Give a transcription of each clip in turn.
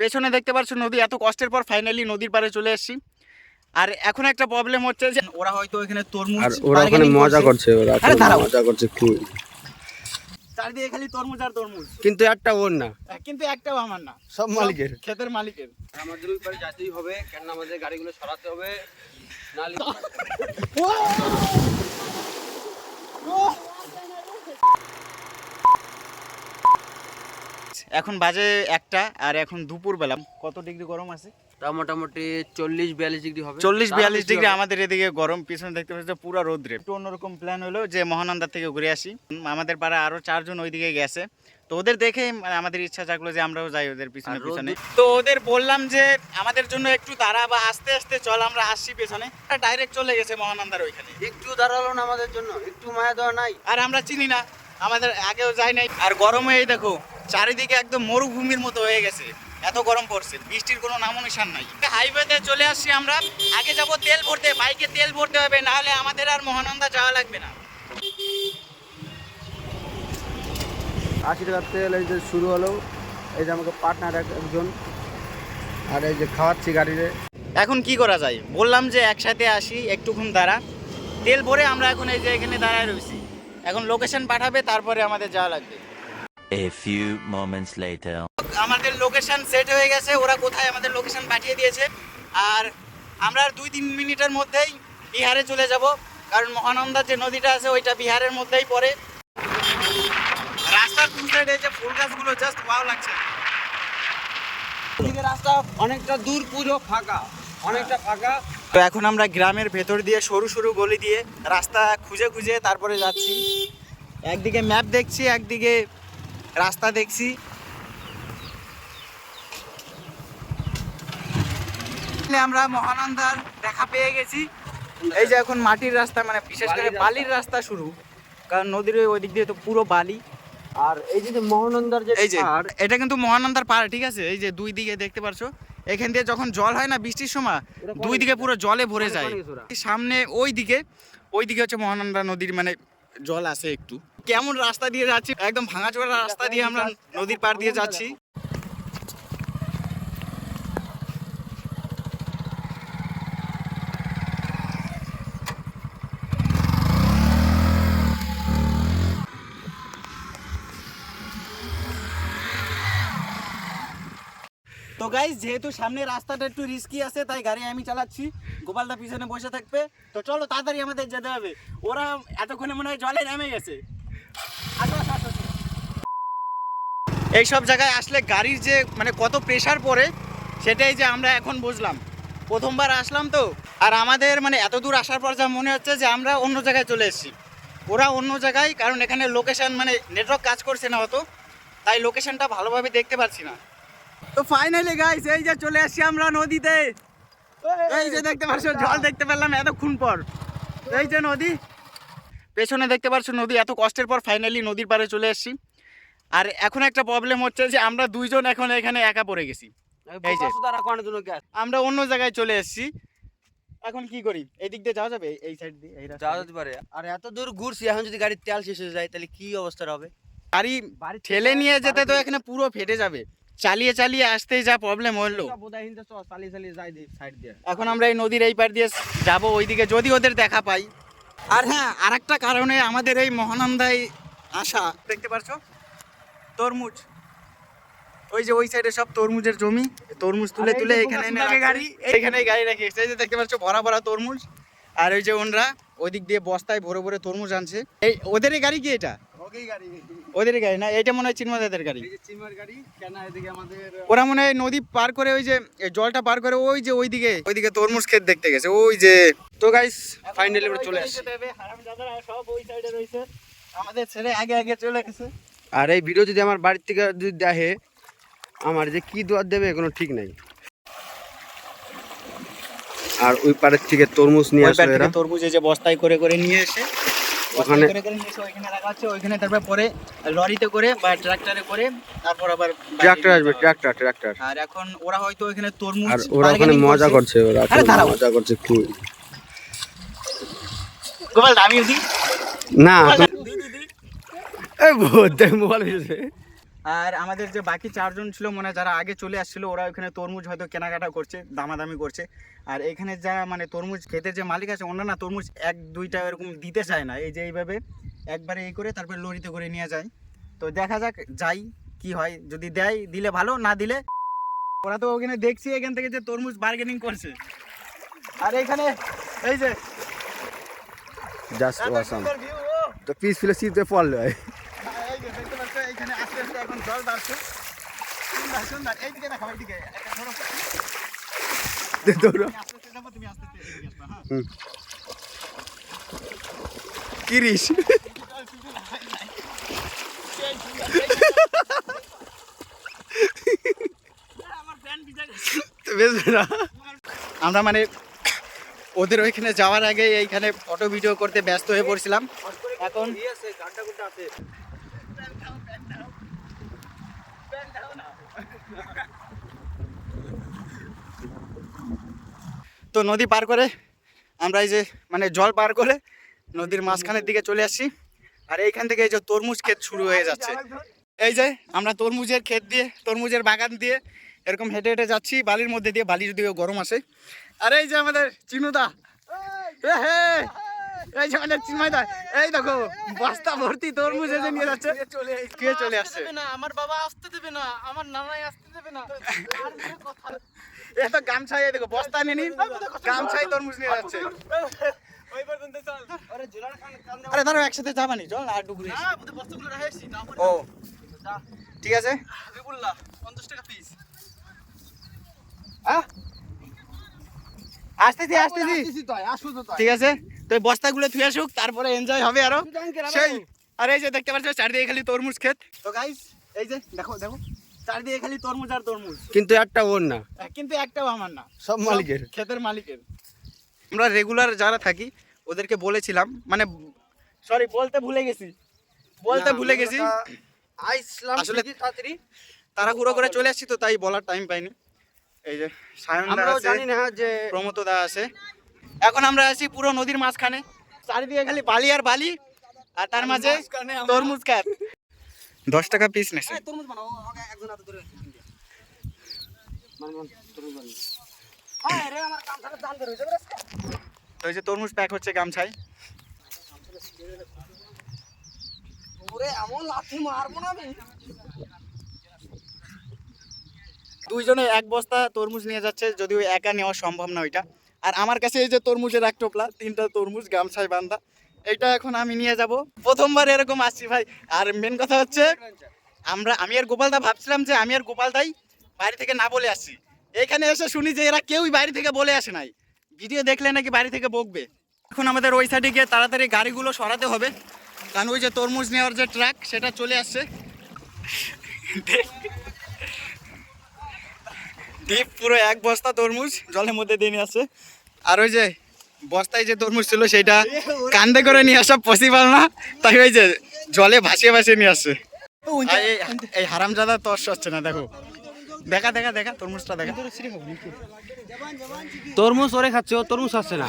পেছনে দেখতে পাচ্ছ নদী এত কষ্টের পর ফাইনালি নদীর পাড়ে চলে এসেছি। আর এখন একটা প্রবলেম হচ্ছে যে ওরা হয়তো এখানে তরমুজ আর ওরা ওখানে মজা করছে। ওরা মজা করছে খুব চারদিকে খালি তরমুজ আর তরমুজ। কিন্তু একটা ওর না। কিন্তু একটাও আমার না। সব মালিকের। ক্ষেতের মালিকের। আমাদের ওই পারে যেতেই হবে কেন আমাদের গাড়িগুলো সরাতে হবে নালি এখন বাজে একটা আর এখন দুপুর বেলা কত ডিগ্রি গরম আছে? তা মোটামুটি চল্লিশ বিয়াল্লিশ ডিগ্রি হবে। চল্লিশ বিয়াল্লিশ ডিগ্রি আমাদের এদিকে গরম পিছনে দেখতে পাচ্ছি পুরো রোদ্রে। একটু অন্যরকম প্ল্যান হলো যে মহানন্দা থেকে ঘুরে আসি। আমাদের পাড়া আরও চারজন ওইদিকে গেছে। তো ওদের দেখে মানে আমাদের ইচ্ছা জাগলো যে আমরাও যাই ওদের পিছনে পিছনে। তো ওদের বললাম যে আমাদের জন্য একটু দাঁড়া বা আস্তে আস্তে চল আমরা আসছি পেছনে। ডাইরেক্ট চলে গেছে মহানন্দার ওইখানে। একটু দাঁড়াল না আমাদের জন্য একটু মায়া দেওয়া নাই। আর আমরা চিনি না আমাদের আগেও যাই নাই। আর গরমে এই দেখো চারিদিকে একদম মরুভূমির মতো হয়ে গেছে। এত গরম পড়ছে বৃষ্টির কোনো নামো নিশান নাই। হাইওয়েতে চলে আসছি আমরা। আগে যাব তেল ভরতে বাইকে তেল ভরতে হবে না হলে আমাদের আর মহানন্দা যাওয়া লাগবে না। আশি টাকার তেল এই যে শুরু হলো। এই যে আমাকে পার্টনার একজন। আর এই যে খাওয়াচ্ছি গাড়িতে। এখন কি করা যায়? বললাম যে একসাথে আসি একটুক্ষণ দাঁড়া। তেল ভরে আমরা এখন এই যে এখানে দাঁড়ায় রয়েছি। এখন লোকেশন পাঠাবে তারপরে আমাদের যাওয়া লাগবে। A few moments later. আমাদের লোকেশন সেট হয়ে গেছে, ওরা কোথায় আমাদের লোকেশন পাঠিয়ে দিয়েছে। আর আমরা দুই তিন মিনিটের মধ্যেই বিহারে চলে যাব, কারণ মহানন্দার যে নদীটা আছে, ওইটা বিহারের মধ্যেই পড়ে। রাস্তার দু সাইডে যে ফুল গাছগুলো জাস্ট ভালো লাগছে। রাস্তা অনেকটা দূর, পুরো ফাঁকা, অনেকটা ফাঁকা। তো এখন আমরা গ্রামের ভেতর দিয়ে সরু সরু গলি দিয়ে রাস্তা খুঁজে খুঁজে তারপরে যাচ্ছি। একদিকে ম্যাপ দেখছি, একদিকে রাস্তা দেখছি। আমরা মহানন্দার দেখা পেয়ে গেছি। এই যে এখন মাটির রাস্তা মানে বিশেষ করে বালির রাস্তা। শুরু। কারণ নদীর ওই দিক দিয়ে তো পুরো বালি। আর এই যে মহানন্দার যে এই যে এটা কিন্তু মহানন্দার পাড় ঠিক আছে? এই যে দুই দিকে দেখতে পারছ? এখান দিয়ে যখন জল হয় না বৃষ্টির সময় দুই দিকে পুরো জলে ভরে যায়। সামনে ওই দিকে ওই দিকে হচ্ছে মহানন্দা নদীর মানে জল আছে একটু। কেমন রাস্তা দিয়ে যাচ্ছি? একদম ভাঙাচোরা রাস্তা দিয়ে আমরা নদীর পাড় দিয়ে যাচ্ছি। তো গাইজ যেহেতু সামনে রাস্তাটা একটু রিস্কি আছে, তাই গাড়ি আমি চালাচ্ছি। গোপালদা পিছনে বসে থাকবে। তো চলো তাড়াতাড়ি আমাদের যেতে হবে। ওরা এতক্ষণে মনে হয় জলে নেমে গেছে। এই সব জায়গায় আসলে গাড়ির যে মানে কত প্রেশার পড়ে, সেটাই যে আমরা এখন বুঝলাম। প্রথমবার আসলাম তো, আর আমাদের মানে এত দূর আসার পর যা মনে হচ্ছে যে আমরা অন্য জায়গায় চলে এসেছি। ওরা অন্য জায়গায়, কারণ এখানে লোকেশন মানে নেটওয়ার্ক কাজ করছে না হতো তাই লোকেশনটা ভালোভাবে দেখতে পাচ্ছি না। তো ফাইনালি গাইস এই যে চলে আসছি আমরা নদীতে। এই যে দেখতে পাচ্ছ, জল দেখতে পেলাম এতক্ষণ পর। এই যে নদী পেছনে দেখতে পাচ্ছ নদী এত কষ্টের পর ফাইনালি নদীর পাড়ে চলে এসেছি। আর এখন একটা প্রবলেম হচ্ছে যে আমরা দুইজন এখন এখানে একা পড়ে গেছি। এই যে। আমরা অন্য জায়গায় চলে এসেছি। এখন কি করি? এই দিক দিয়ে যাওয়া যাবে? এই সাইড দিয়ে এই যাওয়া যেতে পারে। আর এত দূর ঘুরছি এখন যদি গাড়ির তেল শেষ হয়ে যায় তাহলে কি অবস্থা হবে গাড়ি ঠেলে নিয়ে যেতে তো এখানে পুরো ফেটে যাবে। চালিয়ে চালিয়ে আসতেই যা প্রবলেম হলো। এখন আমরা এই নদীর এই পার দিয়ে যাব। ওইদিকে যদি ওদের দেখা পাই। আর হ্যাঁ আর একটা কারণে আমাদের এই মহানন্দায় আসা দেখতে পারছ তরমুজ ওই যে ওই সাইডে সব তরমুজের জমি তরমুজ তুলে তুলে এখানে। গাড়ি। এখানে গাড়ি রেখে। এই যে দেখতে পাচ্ছ ভরা ভরা তরমুজ আর ওই যে ওনরা ওই দিক দিয়ে বস্তায় ভরে ভরে তরমুজ আনছে এই ওদেরই গাড়ি কি এটা ওকেই গাড়ি। না? এটা মনে হয় চিন্ময়দের গাড়ি। গাড়ি কেন এদিকে আমাদের ওরা মনে হয় নদী পার করে ওই যে জলটা পার করে ওই যে ওইদিকে ওইদিকে তরমুজ ক্ষেত দেখতে গেছে। ওই যে তো গাইস ফাইনালি আমরা চলে আসছি। আমাদের ছেড়ে আগে আগে চলে গেছে। আর এই ভিডিও যদি আমার বাড়ির থেকে যদি দেখে আমার যে কি দোয়ার দেবে কোনো ঠিক নাই। আর ওই পাড়ের থেকে তরমুজ নিয়ে ওই আসে পার থেকে এরা তরমুজ এই যে বস্তায় করে করে নিয়ে এসে ওখানে- ওইখানে রাখা হচ্ছে। ওইখানে তারপর পরে লরিতে করে বা ট্রাক্টরে করে তারপর আবার ট্রাক্টর আসবে ট্রাক্টর ট্রাক্টর। আর এখন ওরা হয়তো ওইখানে তরমুজ আর ওরা ওখানে মজা করছে। ওরা। মজা করছে খুব গোপাল দামিও দি না এই বহুত মোবাইল আর আমাদের যে বাকি চারজন ছিল মানে যারা আগে চলে আসছিল ওরা ওখানে তরমুজ হয়তো কেনাকাটা করছে দামাদামি করছে। আর এখানে যারা মানে তরমুজ খেতে যে মালিক আছে ওনারা না তরমুজ এক দুইটা এরকম দিতে চায় না। এই যে এইভাবে একবারে এই করে তারপরে লরিতে করে নিয়ে যায়। তো দেখা যাক যাই কি হয়। যদি দেয় দিলে ভালো না দিলে ওরা তো ওখানে দেখছি এখান থেকে যে তরমুজ বার্গেনিং করছে। আর এখানে এই যে জাস্ট ওয়াসাম। তো পিস ফিলে শীতে পড়ল কিরিশ। আমার মানে ওদের ওইখানে যাওয়ার আগে এইখানে ফটো ভিডিও করতে ব্যস্ত হয়ে পড়ছিলাম। এখন তো নদী পার করে আমরা এই যে মানে জল পার করে নদীর মাঝখানের দিকে চলে আসছি। আর এইখান থেকে এই যে তরমুজ ক্ষেত শুরু হয়ে যাচ্ছে। এই যে, আমরা তরমুজের ক্ষেত দিয়ে, তরমুজের বাগান দিয়ে এরকম হেঁটে হেঁটে যাচ্ছি। বালির মধ্যে দিয়ে বালি যদিও গরম আসে। আর এই যে আমাদের চিনুদা। হ্যাঁ এই যে আমাদের চিন্ময়দা এই দেখো বস্তা ভর্তি তরমুজ এসে নিয়ে যাচ্ছে। কে চলে আসছে? না আমার বাবা আসতে দেবে না আমার নানাই আসতে দেবে না। আর কোনো কথা এ তো গামছাই দেখো বস্তা নিয়ে নি গামছাই তরমুজ নিয়ে যাচ্ছে। ওই পর্যন্ত চল। আরে ধরো একসাথে যাবানি চল না আর ডুগুরি না বুঝতে বস্তুগুলো রাখেছি ও ঠিক আছে? হাবিবুল্লাহ 50 টাকা পিস হ্যাঁ আসতেছি। আসতেছি আসতেছি তাই আসো তো ঠিক আছে? তো এই বস্তাগুলো থুয়ে আসুক তারপরে এনজয় হবে আরও। সেই আর এই যে দেখতে পাচ্ছ চারদিকে খালি তরমুজ ক্ষেত। তো গাইস এই যে দেখো দেখো চারদিকে খালি তরমুজ আর তরমুজ। কিন্তু একটা ওর না। কিন্তু একটাও আমার না। সব মালিকের। ক্ষেতের মালিকের। আমরা রেগুলার যারা থাকি ওদেরকে বলেছিলাম মানে সরি বলতে ভুলে গেছি। বলতে ভুলে গেছি। আইসলাম আসলে- তাড়াতাড়ি। তারা ঘুরো করে চলে আসছি তো তাই বলার টাইম পাইনি। এই যে সায়ন দা আমরাও আছে জানি না যে প্রমোদ দা আছে। এখন আমরা আছি পুরো নদীর মাঝখানে। চারিদিকে খালি বালি আর বালি আর তার মাঝে তরমুজ খাত দশ টাকা পিস নেছে তো যে তরমুজ প্যাক হচ্ছে না দুইজনে এক বস্তা তরমুজ নিয়ে যাচ্ছে যদিও একা নেওয়া সম্ভব না ওইটা। আর আমার কাছে এই যে তরমুজের এক টোপলা, তিনটা তরমুজ, গামছায় বান্ধা এটা এখন আমি নিয়ে যাব। প্রথমবার এরকম আসছি ভাই। আর মেন কথা হচ্ছে, আমরা, আমি আর গোপালদা ভাবছিলাম যে আমি আর গোপালদাই বাড়ি থেকে না বলে আসছি। এখানে এসে শুনি যে এরা কেউই বাড়ি থেকে বলে আসে নাই। ভিডিও দেখলে নাকি বাড়ি থেকে বকবে। এখন আমাদের ওই সাইডে গিয়ে তাড়াতাড়ি গাড়িগুলো সরাতে হবে। কারণ ওই যে তরমুজ নেওয়ার যে ট্রাক, সেটা চলে আসছে। ডিপ পুরো এক বস্তা তরমুজ জলের মধ্যে দিয়ে নিয়ে আসছে আর ওই যে বস্তায় যে তরমুজ ছিল সেটা কান্দে করে নিয়ে আসা পসিবল না। তাই ওই যে জলে ভাসিয়ে ভাসিয়ে নিয়ে আসছে এই- হারামজাদা তর্স হচ্ছে না দেখো। দেখা দেখা দেখা তরমুজটা দেখা। তরমুজ ওরে খাচ্ছে ও তরমুজ খাচ্ছে না।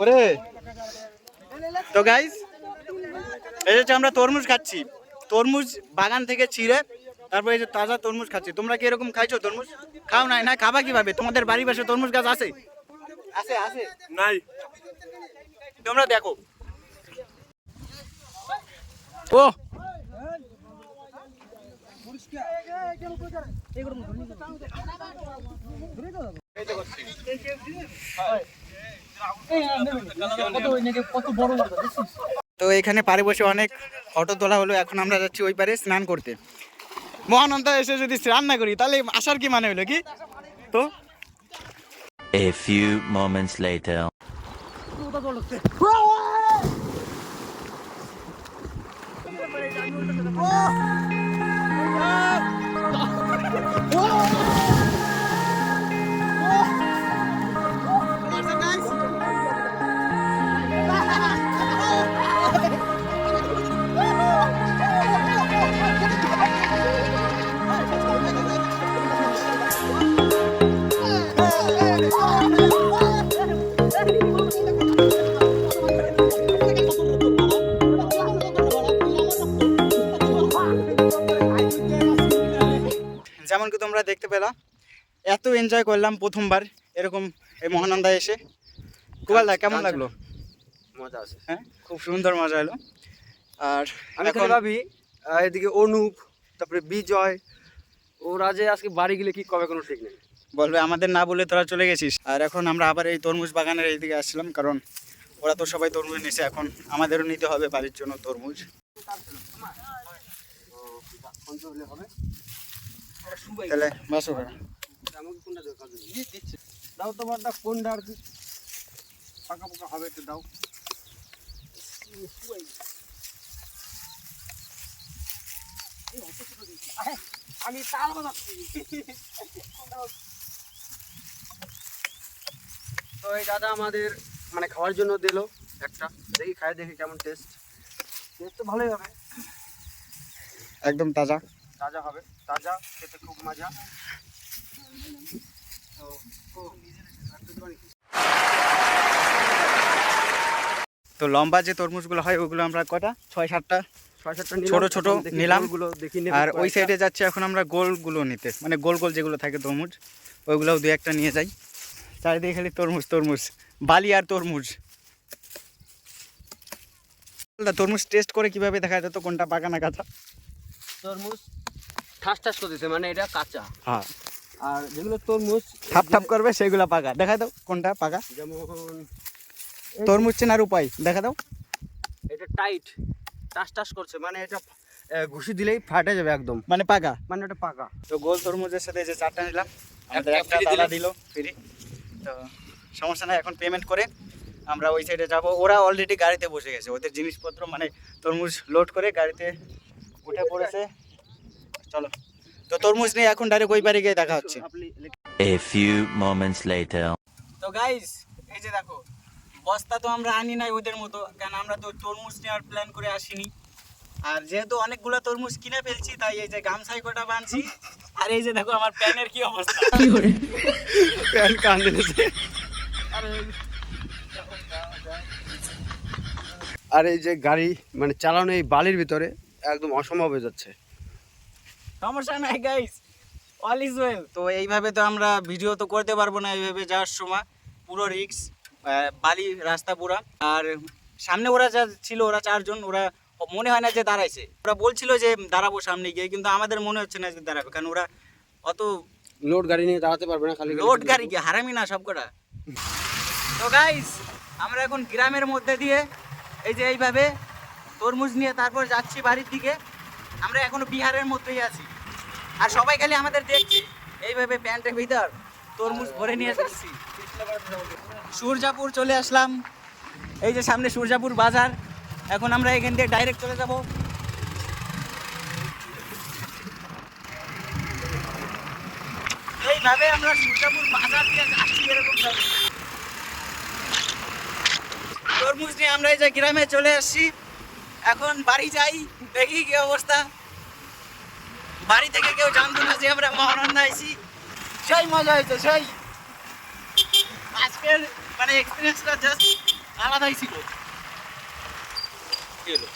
ওরে। তো গাইস এই হচ্ছে আমরা তরমুজ খাচ্ছি তরমুজ বাগান থেকে ছিঁড়ে তারপর এই যে তাজা তরমুজ খাচ্ছি। তোমরা কি এরকম খাইছো তরমুজ? খাও নাই না খাবা কীভাবে? তোমাদের বাড়ি পাশে তরমুজ গাছ আছে? আছে আছে। নাই। তোমরা দেখো। ও! তো এখানে পারে বসে অনেক ফটো তোলা হলো। এখন আমরা যাচ্ছি ওই পারে স্নান করতে। মহানন্দা এসে যদি রান্না না করি তাহলে আসার কি মানে হলো কি? তো? A few moments later. Oh, দেখতে পেলাম। এত এনজয় করলাম প্রথমবার এরকম এই মহানন্দায় এসে। গোপালদা কেমন লাগল? মজা আছে। হ্যাঁ খুব সুন্দর মজা এলো আর আমি এখন ভাবি এদিকে অনুপ তারপরে বিজয় ওরা যে আজকে বাড়ি গেলে কি কবে কোনো ঠিক নেই? বলবে আমাদের না বলে তোরা চলে গেছিস। আর এখন আমরা আবার এই তরমুজ বাগানের এইদিকে আসছিলাম কারণ ওরা তো সবাই তরমুজ নিছে এখন আমাদেরও নিতে হবে বাড়ির জন্য তরমুজ। তাহলে বাসো দিচ্ছে। দাও তোমার দা কোনটা আর কি? পাকা পাকা হবে একটু দাও। আমি তাল তো এই দাদা আমাদের মানে খাওয়ার জন্য দিল একটা। দেখি খাই দেখি কেমন টেস্ট টেস্ট তো ভালোই হবে। একদম তাজা। তাজা হবে। তাজা খেতে খুব মজা। তো লম্বা যে তরমুজগুলো হয় ওগুলো আমরা কটা? ছয় সাতটা? ছয় সাতটা ছোট ছোট নিলাম। আর ওই সাইডে যাচ্ছে এখন আমরা গোলগুলো নিতে। মানে গোল গোল যেগুলো থাকে তরমুজ ওইগুলোও দু একটা নিয়ে যাই। চারিদিকে খালি তরমুজ তরমুজ। বালি আর তরমুজ। তরমুজ টেস্ট করে কীভাবে দেখা যেত কোনটা পাকা না কাঁচা? তরমুজ ঠাস ঠাস করতেছে মানে এটা কাঁচা। হ্যাঁ। আর যেগুলো তরমুজ ঠাপ ঠাপ করবে সেগুলো পাকা। দেখা দাও কোনটা পাকা। যেমন তরমুজ চেনার উপায় দেখা দাও। এটা টাইট টাস টাস করছে মানে এটা ঘুষি দিলেই ফাটে যাবে একদম। মানে পাকা? মানে এটা পাকা। তো গোল তরমুজের সাথে যে চারটা নিলাম আমাদের একটা দিলো। দিল ফ্রি। তো সমস্যা নাই এখন পেমেন্ট করে আমরা ওই সাইডে যাব। ওরা অলরেডি গাড়িতে বসে গেছে ওদের জিনিসপত্র মানে তরমুজ লোড করে গাড়িতে উঠে পড়েছে। চলো। তো তরমুজ নিয়ে এখন ডাইরেক্ট ওই বাড়ি গিয়ে দেখা হচ্ছে। A few moments later. তো গাইস এই যে দেখো বস্তা তো আমরা আনি নাই ওদের মতো কারণ আমরা তো তরমুজ নেওয়ার প্ল্যান করে আসিনি। আর যেহেতু অনেকগুলো তরমুজ কিনে ফেলছি তাই এই যে গামছাই কটা বানছি আর এই যে দেখো আমার প্যানের কি অবস্থা। প্যান কান দিয়েছে। আর এই যে গাড়ি মানে চালানো এই বালির ভিতরে একদম অসম্ভব হয়ে যাচ্ছে। সমস্যা নাই গাইস অল ইজ ওয়েল তো এইভাবে তো আমরা ভিডিও তো করতে পারব না এইভাবে যাওয়ার সময়। পুরো রিক্স বালি রাস্তা পুরা। আর সামনে ওরা যা ছিল ওরা চারজন ওরা মনে হয় না যে দাঁড়াইছে। ওরা বলছিল যে দাঁড়াবো সামনে গিয়ে কিন্তু আমাদের মনে হচ্ছে না যে দাঁড়াবে কারণ ওরা অত লোড গাড়ি নিয়ে দাঁড়াতে পারবে না খালি। লোড গাড়ি কি হারামি না সব কটা? তো গাইস আমরা এখন গ্রামের মধ্যে দিয়ে এই যে এইভাবে তরমুজ নিয়ে তারপর যাচ্ছি বাড়ির দিকে। আমরা এখনও বিহারের মধ্যেই আছি। আর সবাই খালি আমাদের দেখছে। এইভাবে প্যান্টের ভিতর তরমুজ ভরে নিয়ে যাচ্ছি সূর্যাপুর চলে আসলাম। এই যে সামনে সূর্যাপুর বাজার। এখন আমরা এখান দিয়ে ডাইরেক্ট চলে যাব। এইভাবে আমরা সূর্যাপুর বাজার দিয়ে যাচ্ছি এরকম তরমুজ নিয়ে আমরা এই যে গ্রামে চলে আসছি। এখন বাড়ি যাই, দেখি কি অবস্থা। বাড়ি থেকে কেউ জানতো না যে আমরা মহানন্দা আইছি। সেই মজা হয়েছে সেই। আজকের মানে এক্সপিরিয়েন্সটা জাস্ট আলাদাই ছিল। কি হলো?